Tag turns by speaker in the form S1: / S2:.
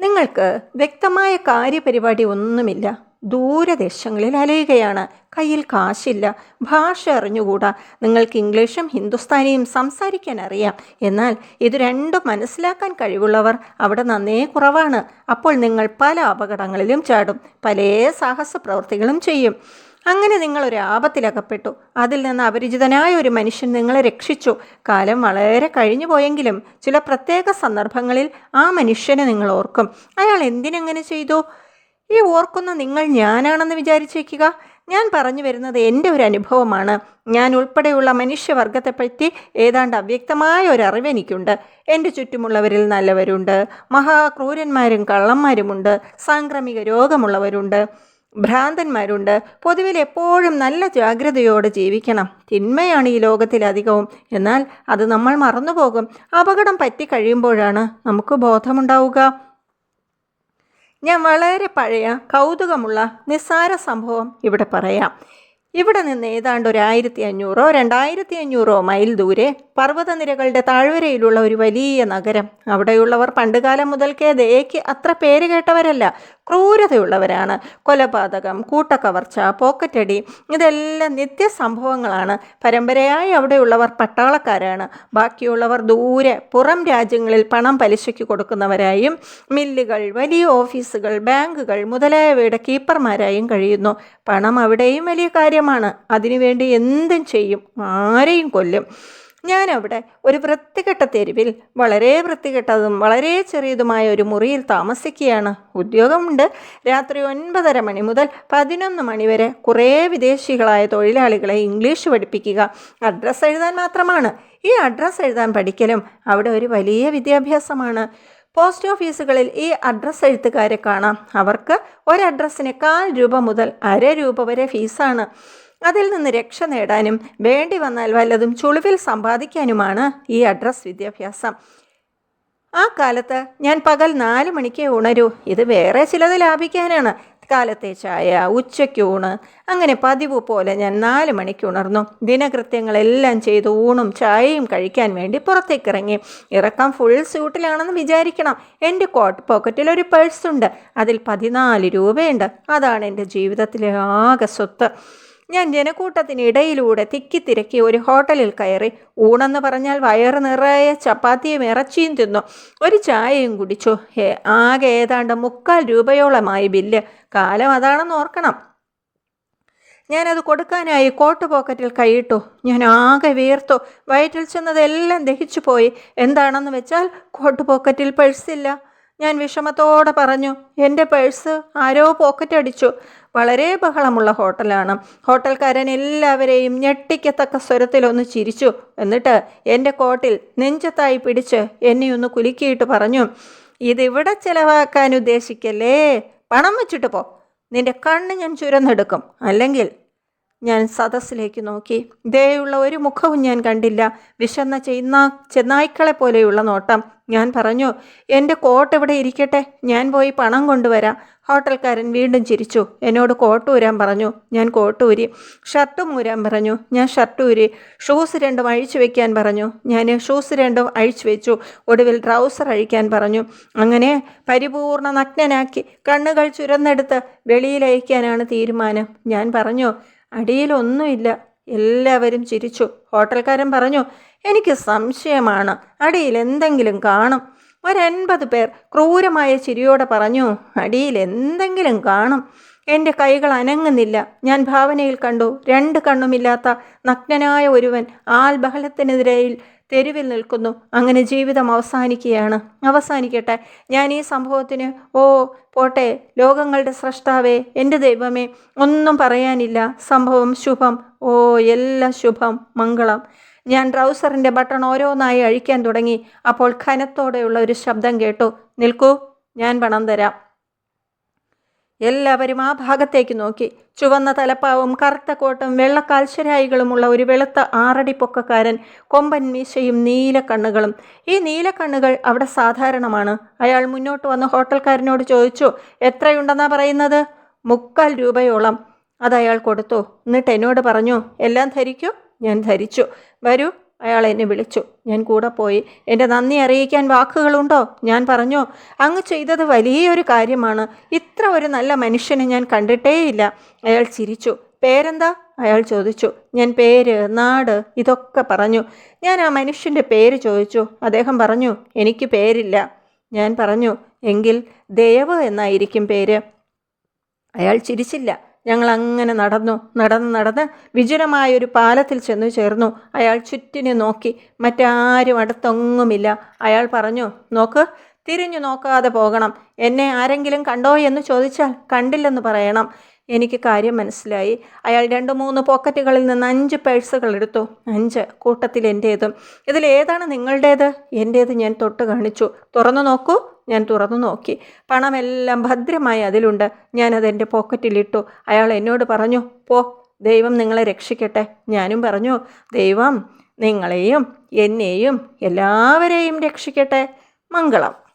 S1: നിങ്ങൾക്ക് വ്യക്തമായ കാര്യപരിപാടി ഒന്നുമില്ല. ദൂരദേശങ്ങളിൽ അലയുകയാണ്. കയ്യിൽ കാശില്ല. ഭാഷ അറിഞ്ഞുകൂടാ. നിങ്ങൾക്ക് ഇംഗ്ലീഷും ഹിന്ദുസ്ഥാനിയും സംസാരിക്കാൻ അറിയാം എന്നാൽ ഇത് രണ്ടും മനസ്സിലാക്കാൻ കഴിവുള്ളവർ അവിടെ നന്നേ കുറവാണ്. അപ്പോൾ നിങ്ങൾ പല അപകടങ്ങളിലും ചാടും. പല സാഹസ പ്രവൃത്തികളും ചെയ്യും. അങ്ങനെ നിങ്ങൾ ഒരു ആപത്തിലകപ്പെട്ടു. അതിൽ നിന്ന് അപരിചിതനായ ഒരു മനുഷ്യൻ നിങ്ങളെ രക്ഷിച്ചു. കാലം വളരെ കഴിഞ്ഞു പോയെങ്കിലും ചില പ്രത്യേക സന്ദർഭങ്ങളിൽ ആ മനുഷ്യനെ നിങ്ങൾ ഓർക്കും. അയാൾ എന്തിനങ്ങനെ ചെയ്തു? ഈ ഓർക്കുന്ന നിങ്ങൾ ഞാനാണെന്ന് വിചാരിച്ചേക്കുക. ഞാൻ പറഞ്ഞു വരുന്നത് എന്റെ ഒരു അനുഭവമാണ്. ഞാൻ ഉൾപ്പെടെയുള്ള മനുഷ്യവർഗത്തെപ്പറ്റി ഏതാണ്ട് അവ്യക്തമായ ഒരു അറിവ് എനിക്കുണ്ട്. എന്റെ ചുറ്റുമുള്ളവരിൽ നല്ലവരുണ്ട്. മഹാക്രൂരന്മാരും കള്ളന്മാരുമുണ്ട്. സാംക്രമിക രോഗമുള്ളവരുണ്ട്. ഭ്രാന്തന്മാരുണ്ട്. പൊതുവിൽ എപ്പോഴും നല്ല ജാഗ്രതയോടെ ജീവിക്കണം. തിന്മയാണ് ഈ ലോകത്തിലധികവും എന്നാൽ അത് നമ്മൾ മറന്നുപോകും. അപകടം പറ്റി കഴിയുമ്പോഴാണ് നമുക്ക് ബോധമുണ്ടാവുക. ഞാൻ വളരെ പഴയ കൗതുകമുള്ള നിസ്സാര സംഭവം ഇവിടെ പറയാം. ഇവിടെ നിന്ന് ഏതാണ്ട് ഒരു ആയിരത്തി അഞ്ഞൂറോ രണ്ടായിരത്തി അഞ്ഞൂറോ മൈൽ ദൂരെ പർവതനിരകളുടെ താഴ്വരയിലുള്ള ഒരു വലിയ നഗരം. അവിടെയുള്ളവർ പണ്ടുകാലം മുതൽക്കേ ദയയ്ക്ക് അത്ര പേര് കേട്ടവരല്ല ക്രൂരതയുള്ളവരാണ്. കൊലപാതകം കൂട്ടക്കവർച്ച പോക്കറ്റടി ഇതെല്ലാം നിത്യസംഭവങ്ങളാണ്. പരമ്പരയായി അവിടെയുള്ളവർ പട്ടാളക്കാരാണ്. ബാക്കിയുള്ളവർ ദൂരെ പുറം രാജ്യങ്ങളിൽ പണം പലിശയ്ക്ക് കൊടുക്കുന്നവരായും മില്ലുകൾ വലിയ ഓഫീസുകൾ ബാങ്കുകൾ മുതലായവയുടെ കീപ്പർമാരായും കഴിയുന്നു. പണം അവിടെയും വലിയ കാര്യമാണ് അതിനുവേണ്ടി എന്തും ചെയ്യും. ആരെയും കൊല്ലും. ഞാനവിടെ ഒരു വൃത്തികെട്ട തെരുവിൽ വളരെ വൃത്തികെട്ടതും വളരെ ചെറിയതുമായ ഒരു മുറിയിൽ താമസിക്കുകയാണ്. ഉദ്യോഗമുണ്ട്. രാത്രി ഒൻപതര മണി മുതൽ പതിനൊന്ന് മണി വരെ കുറേ വിദേശികളായ തൊഴിലാളികളെ ഇംഗ്ലീഷ് പഠിപ്പിക്കുക അഡ്രസ്സ് എഴുതാൻ മാത്രമാണ്. ഈ അഡ്രസ്സ് എഴുതാൻ പഠിക്കലും അവിടെ ഒരു വലിയ വിദ്യാഭ്യാസമാണ്. പോസ്റ്റ് ഓഫീസുകളിൽ ഈ അഡ്രസ്സ് എഴുത്തുകാരെ കാണാം. അവർക്ക് ഒരു അഡ്രസ്സിന് കാൽ രൂപ മുതൽ അര രൂപ വരെ ഫീസാണ്. അതിൽ നിന്ന് രക്ഷ നേടാനും വേണ്ടി വന്നാൽ വല്ലതും ചുളിവിൽ സമ്പാദിക്കാനുമാണ് ഈ അഡ്രസ് വിദ്യാഭ്യാസം. ആ കാലത്ത് ഞാൻ പകൽ നാല് മണിക്ക് ഉണരൂ. ഇത് വേറെ ചിലത് ലാഭിക്കാനാണ്. കാലത്തെ ചായ ഉച്ചയ്ക്ക് ഊണ് അങ്ങനെ പതിവ് പോലെ ഞാൻ നാല് മണിക്ക് ഉണർന്നു. ദിനകൃത്യങ്ങളെല്ലാം ചെയ്ത് ഊണും ചായയും കഴിക്കാൻ വേണ്ടി പുറത്തേക്ക് ഇറങ്ങി ഇറക്കം ഫുൾ സ്യൂട്ടിലാണെന്ന് വിചാരിക്കണം. എന്റെ കോട്ട് പോക്കറ്റിൽ ഒരു പേഴ്സുണ്ട് അതിൽ പതിനാല് രൂപയുണ്ട്. അതാണ് എന്റെ ജീവിതത്തിലെ ആകെ സ്വത്ത്. ഞാൻ ജനക്കൂട്ടത്തിനിടയിലൂടെ തിക്കിത്തിരക്കി ഒരു ഹോട്ടലിൽ കയറി. ഊണെന്ന് പറഞ്ഞാൽ വയറ് നിറയെ ചപ്പാത്തിയും ഇറച്ചിയും തിന്നു. ഒരു ചായയും കുടിച്ചു. ആകെ ഏതാണ്ട് മുക്കാൽ രൂപയോളമായി ബില്ല്. കാലം അതാണെന്ന് ഓർക്കണം. ഞാനത് കൊടുക്കാനായി കോട്ട് പോക്കറ്റിൽ കൈയിട്ടു. ഞാൻ ആകെ വീർത്തു വയറ്റിൽ ചെന്നതെല്ലാം ദഹിച്ചു പോയി എന്താണെന്ന് വെച്ചാൽ കോട്ട് പോക്കറ്റിൽ പേഴ്സില്ല. ഞാൻ വിഷമത്തോടെ പറഞ്ഞു എന്റെ പേഴ്സ് ആരോ പോക്കറ്റ് അടിച്ചു. വളരെ ബഹളമുള്ള ഹോട്ടലാണ്. ഹോട്ടൽക്കാരൻ എല്ലാവരെയും ഞെട്ടിക്കത്തക്ക സ്വരത്തിലൊന്ന് ചിരിച്ചു. എന്നിട്ട് എന്റെ കോട്ടിൽ നെഞ്ചത്തായി പിടിച്ച് എന്നെ ഒന്ന് കുലുക്കിയിട്ട് പറഞ്ഞു ഇതിവിടെ ചിലവാക്കാൻ ഉദ്ദേശിക്കല്ലേ? പണം വെച്ചിട്ട് പോ. നിന്റെ കണ്ണ് ഞാൻ ചുരന്നെടുക്കും. അല്ലെങ്കിൽ ഞാൻ സദസ്സിലേക്ക് നോക്കി. ദയുള്ള ഒരു മുഖവും ഞാൻ കണ്ടില്ല. വിശന്ന ചെയ്യുന്ന ചെന്നായ്ക്കളെ പോലെയുള്ള നോട്ടം. ഞാൻ പറഞ്ഞു എന്റെ കോട്ട് ഇവിടെ ഇരിക്കട്ടെ? ഞാൻ പോയി പണം കൊണ്ടുവരാം. ഹോട്ടൽക്കാരൻ വീണ്ടും ചിരിച്ചു. എന്നോട് കോട്ട് ഊരാൻ പറഞ്ഞു. ഞാൻ കോട്ട് ഊരി. ഷർട്ടും ഊരാൻ പറഞ്ഞു. ഞാൻ ഷർട്ട് ഊരി. ഷൂസ് രണ്ടും അഴിച്ചു വെക്കാൻ പറഞ്ഞു. ഞാൻ ഷൂസ് രണ്ടും അഴിച്ചു വെച്ചു. ഒടുവിൽ ട്രൗസർ അഴിക്കാൻ പറഞ്ഞു. അങ്ങനെ പരിപൂർണ നഗ്നനാക്കി കണ്ണുകൾ ചുരന്നെടുത്ത് വെളിയിലയക്കാനാണ് തീരുമാനം. ഞാൻ പറഞ്ഞു അടിയിലൊന്നുമില്ല എല്ലാവരും ചിരിച്ചു. ഹോട്ടൽക്കാരൻ പറഞ്ഞു എനിക്ക് സംശയമാണ്. അടിയിൽ എന്തെങ്കിലും കാണും. ഒരൻപത് പേർ ക്രൂരമായ ചിരിയോടെ പറഞ്ഞു അടിയിൽ എന്തെങ്കിലും കാണും. എന്റെ കൈകൾ അനങ്ങുന്നില്ല. ഞാൻ ഭാവനയിൽ കണ്ടു. രണ്ട് കണ്ണുമില്ലാത്ത നഗ്നനായ ഒരുവൻ ആൽബഹളത്തിനെതിരെയിൽ തെരുവിൽ നിൽക്കുന്നു. അങ്ങനെ ജീവിതം അവസാനിക്കുകയാണ്. അവസാനിക്കട്ടെ. ഞാൻ ഈ സംഭവത്തിന് ഓ പോട്ടെ. ലോകങ്ങളുടെ സ്രഷ്ടാവേ എന്റെ ദൈവമേ ഒന്നും പറയാനില്ല. സംഭവം ശുഭം. ഓ എല്ലാം ശുഭം. മംഗളം. ഞാൻ ട്രൗസറിന്റെ ബട്ടൺ ഓരോന്നായി അഴിക്കാൻ തുടങ്ങി. അപ്പോൾ ഖനത്തോടെയുള്ള ഒരു ശബ്ദം കേട്ടു. നിൽക്കൂ. ഞാൻ പണം തരാം. എല്ലാവരും ആ ഭാഗത്തേക്ക് നോക്കി. ചുവന്ന തലപ്പാവും കറുത്ത കോട്ടും വെള്ളക്കാൽശരായികളുമുള്ള ഒരു വെളുത്ത ആറടി പൊക്കക്കാരൻ കൊമ്പൻ മീശയും നീലക്കണ്ണുകളും ഈ നീലക്കണ്ണുകൾ അവിടെ സാധാരണമാണ്. അയാൾ മുന്നോട്ട് വന്ന് ഹോട്ടൽക്കാരനോട് ചോദിച്ചു എത്രയുണ്ടെന്നാ പറയുന്നത്? മുക്കാൽ രൂപയോളം. അതയാൾ കൊടുത്തു. എന്നിട്ട് എന്നോട് പറഞ്ഞു എല്ലാം ധരിക്കൂ? ഞാൻ ധരിച്ചു. വരൂ. അയാൾ എന്നെ വിളിച്ചു. ഞാൻ കൂടെ പോയി. എന്റെ നന്ദി അറിയിക്കാൻ വാക്കുകളുണ്ടോ? ഞാൻ പറഞ്ഞു അങ്ങ് ചെയ്തത് വലിയൊരു കാര്യമാണ്. ഇത്ര ഒരു നല്ല മനുഷ്യനെ ഞാൻ കണ്ടിട്ടേയില്ല. അയാൾ ചിരിച്ചു. പേരെന്താ? അയാൾ ചോദിച്ചു. ഞാൻ പേര് നാട് ഇതൊക്കെ പറഞ്ഞു. ഞാൻ ആ മനുഷ്യന്റെ പേര് ചോദിച്ചു. അദ്ദേഹം പറഞ്ഞു എനിക്ക് പേരില്ല. ഞാൻ പറഞ്ഞു എങ്കിൽ ദേവ് എന്നായിരിക്കും പേര്. അയാൾ ചിരിച്ചില്ല. ഞങ്ങൾ അങ്ങനെ നടന്നു നടന്ന് നടന്ന് വിജുരമായൊരു പാലത്തിൽ ചെന്നു ചേർന്നു. അയാൾ ചുറ്റിനെ നോക്കി. മറ്റാരും അടുത്തൊങ്ങുമില്ല. അയാൾ പറഞ്ഞു നോക്ക് തിരിഞ്ഞു നോക്കാതെ പോകണം. എന്നെ ആരെങ്കിലും കണ്ടോ എന്ന് ചോദിച്ചാൽ കണ്ടില്ലെന്ന് പറയണം. എനിക്ക് കാര്യം മനസ്സിലായി. അയാൾ രണ്ട് മൂന്ന് പോക്കറ്റുകളിൽ നിന്ന് അഞ്ച് പേഴ്സുകൾ എടുത്തു. അഞ്ച് കൂട്ടത്തിൽ എന്റേതും ഇതിലേതാണ് നിങ്ങളുടേത്? എന്റേത് ഞാൻ തൊട്ട് കാണിച്ചു. തുറന്നു നോക്കൂ. ഞാൻ തുറന്നു നോക്കി. പണമെല്ലാം ഭദ്രമായി അതിലുണ്ട്. ഞാനത് എന്റെ പോക്കറ്റിലിട്ടു അയാൾ എന്നോട് പറഞ്ഞു പോ ദൈവം നിങ്ങളെ രക്ഷിക്കട്ടെ. ഞാനും പറഞ്ഞു ദൈവം നിങ്ങളെയും എന്നെയും എല്ലാവരെയും രക്ഷിക്കട്ടെ. മംഗളം.